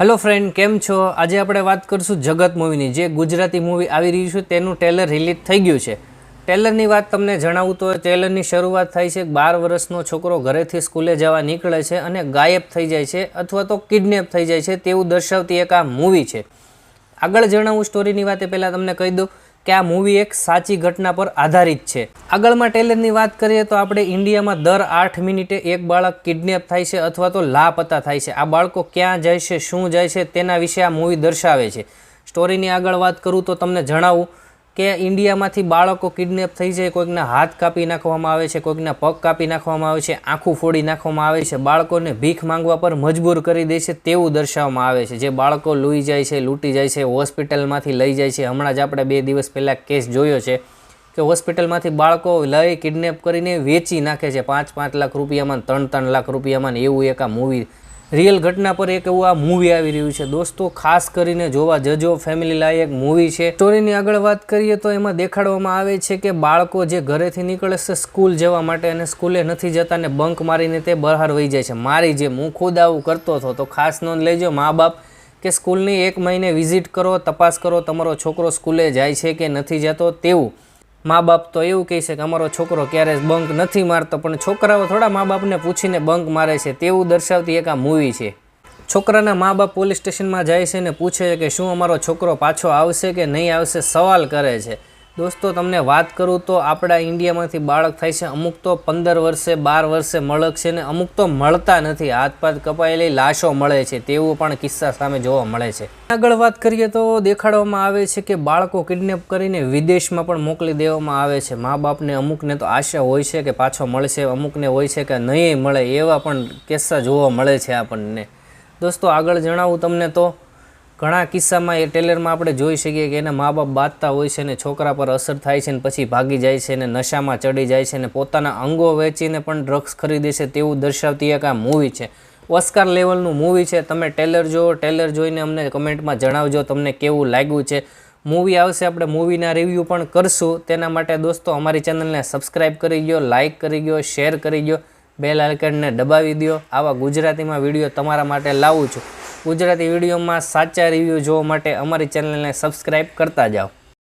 Hello friend કેમ છો? આજે આપણે વાત કરશું જગત મૂવીની જે ગુજરાતી મૂવી આવી રહ્યું છે તેનું ટ્રેલર રિલીઝ થઈ ગયું છે. ટ્રેલરની વાત તમને જણાવું તો ટ્રેલરની શરૂઆત થાય છે બાર વર્ષનો છોકરો ઘરેથી સ્કૂલે જવા નીકળે છે અને ગાયબ થઈ જાય છે અથવા તો કિડનેપ થઈ જાય છે તેવું દર્શાવતી એક આ મૂવી છે. આગળ જણાવું સ્ટોરીની વાત એ પહેલાં તમને કહી દઉં. કે આ મૂવી એક સાચી ઘટના પર આધારિત છે. આગળમાં ટેલરની વાત કરીએ તો આપણે ઇન્ડિયામાં દર આઠ મિનિટે એક બાળક કિડનેપ થાય છે અથવા તો લાપતા થાય છે. આ બાળકો ક્યાં જાય છે, શું જાય છે તેના વિશે આ મૂવી દર્શાવે છે. સ્ટોરીની આગળ વાત કરું તો તમને જણાવું કે ઇન્ડિયામાંથી બાળકો કિડનેપ થઈ જાય, કોઈકના હાથ કાપી નાખવામાં આવે છે, કોઈકના પગ કાપી નાખવામાં આવે છે, આંખું ફોડી નાખવામાં આવે છે, બાળકોને ભીખ માંગવા પર મજબૂર કરી દે છે તેવું દર્શાવવામાં આવે છે. જે બાળકો લૂઈ જાય છે, લૂંટી જાય છે, હોસ્પિટલમાંથી લઈ જાય છે. હમણાં જ આપણે બે દિવસ પહેલાં કેસ જોયો છે કે હોસ્પિટલમાંથી બાળકો લઈ કિડનેપ કરીને વેચી નાખે છે. પાંચ પાંચ લાખ રૂપિયામાં ત્રણ ત્રણ લાખ રૂપિયામાં એવું એક આ મૂવી રિયલ ઘટના પર એક એવું આ મૂવી આવી રહ્યું છે. દોસ્તો, ખાસ કરીને જોવા જજો ફેમિલી લાયક મૂવી છે. સ્ટોરીની આગળ વાત કરીએ તો એમાં દેખાડવામાં આવે છે કે બાળકો જે ઘરેથી નીકળે છે સ્કૂલ જવા માટે અને સ્કૂલે નથી જતા ને બંક મારીને તે બહાર વહી જાય છે. મારી જેમ, હું ખુદ આવું કરતો હતો. તો ખાસ નોંધ લેજો મા બાપ કે સ્કૂલની એક મહિને વિઝિટ કરો, તપાસ કરો, તમારો છોકરો સ્કૂલે જાય છે કે નથી જતો, તેવું. મા બાપ તો એવું કહે છે કે અમારો છોકરો ક્યારેય બંક નથી મારતો, પણ છોકરાઓ થોડા મા બાપને પૂછીને બંક મારે છે તેવું દર્શાવતી એક આ મૂવી છે. છોકરાના મા બાપ પોલીસ સ્ટેશનમાં જાય છે અને પૂછે છે કે શું અમારો છોકરો પાછો આવશે કે નહીં આવશે સવાલ કરે છે. દોસ્તો, તમને વાત કરું તો આપણા ઇન્ડિયામાંથી બાળક થાય છે. અમુક તો પંદર વર્ષે, બાર વર્ષે મળક છે ને અમુક તો મળતા નથી. હાથ પાથ કપાયેલી લાશો મળે છે. તેવું પણ કિસ્સા સામે જોવા મળે છે. આગળ વાત કરીએ તો દેખાડવામાં આવે છે કે બાળકો કિડનેપ કરીને વિદેશમાં પણ મોકલી દેવામાં આવે છે. મા બાપને અમુકને તો આશા હોય છે કે પાછો મળશે, અમુકને હોય છે કે નહીં મળે એવા પણ કિસ્સા જોવા મળે છે આપણને. દોસ્તો, આગળ જણાવું તમને તો ઘણા કિસ્સામાં એ ટેલરમાં આપણે જોઈ શકીએ કે એના મા બાપ બાંધતા હોય છે ને છોકરા પર અસર થાય છે ને પછી ભાગી જાય છે ને નશામાં ચડી જાય છે ને પોતાના અંગો વેચીને પણ ડ્રગ્સ ખરીદે છે તેવું દર્શાવતી એક આ મૂવી છે. ઓસ્કાર લેવલનું મૂવી છે. તમે ટેલર જોવો ટેલર જોઈને અમને કમેન્ટમાં જણાવજો તમને કેવું લાગ્યું છે. મૂવી આવશે, આપણે મૂવીના રિવ્યૂ પણ કરશું. તેના માટે દોસ્તો, અમારી ચેનલને સબસ્ક્રાઈબ કરી ગયો લાઇક કરી ગયો શેર કરી ગયો બેલ આઇકનને દબાવી દો આવા ગુજરાતીમાં વીડિયો તમારા માટે લાવું છું. ગુજરાતી વિડીયોમાં સાચા રિવ્યૂ જોવા માટે અમારી ચેનલને સબસ્ક્રાઈબ કરતા જાઓ.